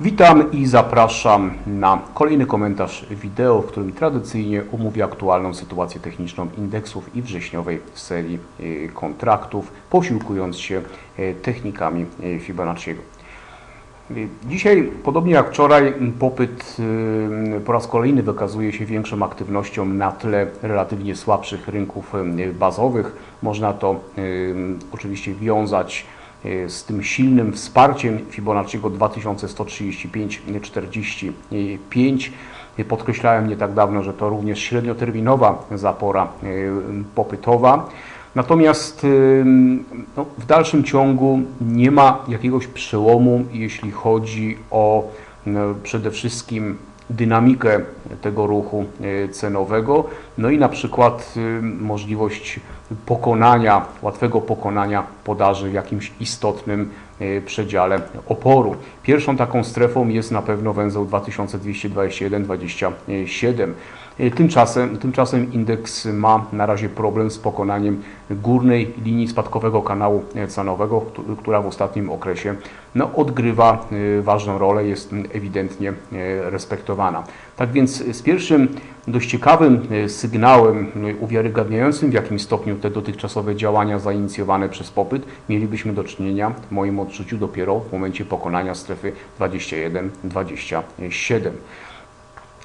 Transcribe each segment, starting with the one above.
Witam i zapraszam na kolejny komentarz wideo, w którym tradycyjnie omówię aktualną sytuację techniczną indeksów i wrześniowej serii y, kontraktów, posiłkując się y, technikami y, Fibonacciego. Dzisiaj, podobnie jak wczoraj, popyt po raz kolejny wykazuje się większą aktywnością na tle relatywnie słabszych rynków bazowych. Można to oczywiście wiązać y, z tym silnym wsparciem Fibonacciego 2135-45. Podkreślałem nie tak dawno, że to również średnioterminowa zapora y, popytowa. Natomiast y, no, w dalszym ciągu nie ma jakiegoś przełomu, jeśli chodzi o no, przede wszystkim dynamikę tego ruchu y, cenowego, no i na przykład y, możliwość pokonania, łatwego pokonania podaży w jakimś istotnym y, przedziale oporu. Pierwszą taką strefą jest na pewno węzeł 2221-27. Y, Tymczasem, tymczasem indeks ma na razie problem z pokonaniem górnej linii spadkowego kanału e, cenowego, któ- która w ostatnim okresie no, odgrywa y, ważną rolę, jest ewidentnie e, respektowana. Tak więc z pierwszym dość ciekawym e, sygnałem uwiarygadniającym w jakim stopniu te dotychczasowe działania zainicjowane przez popyt mielibyśmy do czynienia w moim odczuciu dopiero w momencie pokonania strefy 21-27.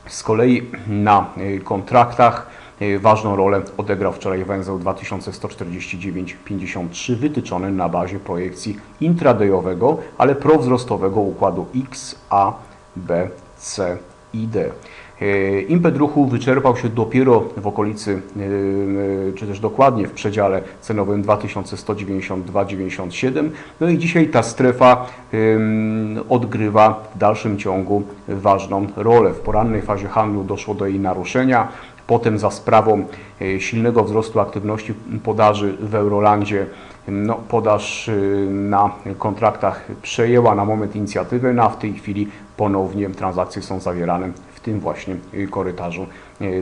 Z kolei na y, kontraktach y, ważną rolę odegrał wczoraj węzeł 2149-53 wytyczony na bazie projekcji intradayowego, ale prowzrostowego układu X, A, B, C i D. Y, Impet ruchu wyczerpał się dopiero w okolicy, y, y, czy też dokładnie w przedziale cenowym 2192-97. No i dzisiaj ta strefa odgrywa w dalszym ciągu ważną rolę. W porannej fazie handlu doszło do jej naruszenia. Potem za sprawą y, silnego wzrostu aktywności podaży w Eurolandzie no, podaż y, na kontraktach przejęła na moment inicjatywę, no a w tej chwili ponownie transakcje są zawierane w tym właśnie y, korytarzu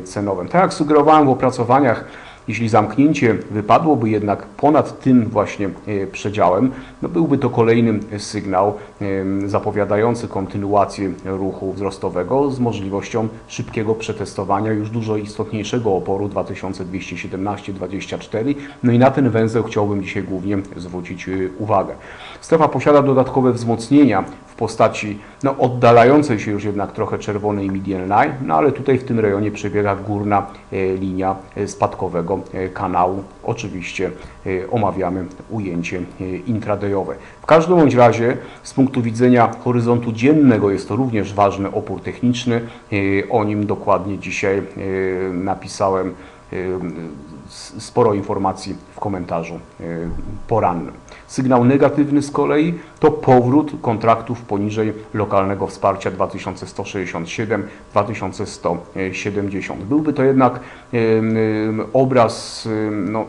cenowym. Tak jak sugerowałem w opracowaniach, jeśli zamknięcie wypadłoby jednak ponad tym właśnie e, przedziałem, no byłby to kolejny sygnał zapowiadający kontynuację ruchu wzrostowego z możliwością szybkiego przetestowania już dużo istotniejszego oporu 2217-24. No i na ten węzeł chciałbym dzisiaj głównie zwrócić y, uwagę. Strefa posiada dodatkowe wzmocnienia w postaci no, oddalającej się już jednak trochę czerwonej median line, no ale tutaj w tym rejonie przebiega górna e, linia e, spadkowego e, kanału. Oczywiście e, omawiamy ujęcie e, intradayowe. W każdym bądź razie z punktu widzenia horyzontu dziennego jest to również ważny opór techniczny. O nim dokładnie dzisiaj napisałem sporo informacji w komentarzu e, porannym. Sygnał negatywny z kolei to powrót kontraktów poniżej lokalnego wsparcia 2167-2170. Byłby to jednak obraz no,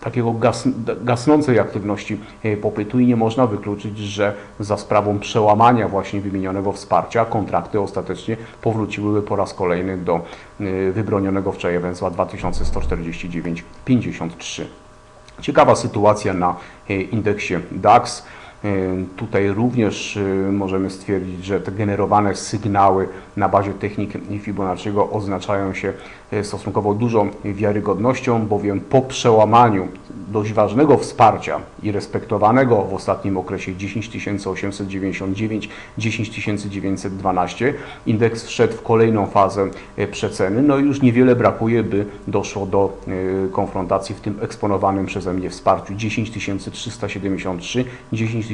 takiego gas, gasnącej aktywności popytu i nie można wykluczyć, że za sprawą przełamania właśnie wymienionego wsparcia kontrakty ostatecznie powróciłyby po raz kolejny do wybronionego wczoraj węzła 2149-53. Ciekawa sytuacja na e, indeksie DAX. Tutaj również e, możemy stwierdzić, że te generowane sygnały na bazie technik Fibonacciego oznaczają się e, stosunkowo dużą wiarygodnością, bowiem po przełamaniu dość ważnego wsparcia i respektowanego w ostatnim okresie 10899, 10912 indeks wszedł w kolejną fazę e, przeceny. No i już niewiele brakuje, by doszło do konfrontacji w tym eksponowanym przeze mnie wsparciu 10373,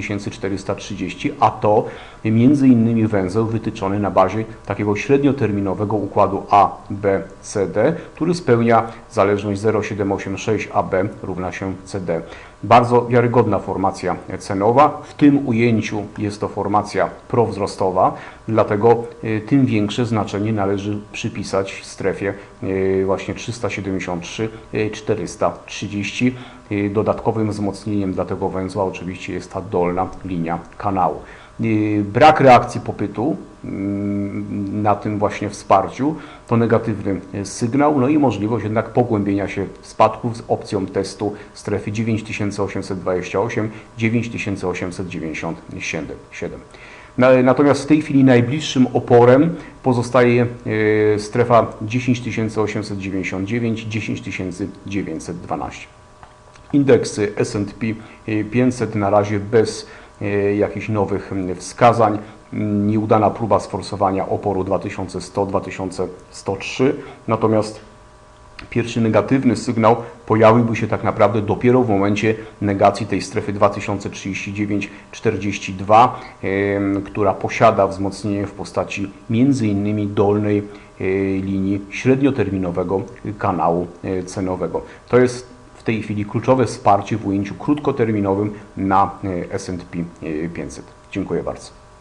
10430, a to między innymi węzeł wytyczony na bazie takiego średnioterminowego układu A, B, C, D, który spełnia zależność 0,786 AB równa się CD. Bardzo wiarygodna formacja cenowa. W tym ujęciu jest to formacja prowzrostowa, dlatego y, tym większe znaczenie należy przypisać strefie y, właśnie 373-430. Y, Dodatkowym wzmocnieniem dla tego węzła oczywiście jest ta dolna linia kanału. Y, Brak reakcji popytu mm, na tym właśnie wsparciu to negatywny y, sygnał, no i możliwość jednak pogłębienia się spadków z opcją testu strefy 9828, 9897. Na- Natomiast w tej chwili najbliższym oporem pozostaje e, strefa 10899, 10912. Indeksy S&P 500 na razie bez e, jakichś nowych wskazań. Nieudana próba sforsowania oporu 2100-2103. Natomiast pierwszy negatywny sygnał pojawiłby się tak naprawdę dopiero w momencie negacji tej strefy 2039-42, em, która posiada wzmocnienie w postaci innymi dolnej e, linii średnioterminowego kanału e, cenowego. To jest tej chwili kluczowe wsparcie w ujęciu krótkoterminowym na e, S&P 500. Dziękuję bardzo.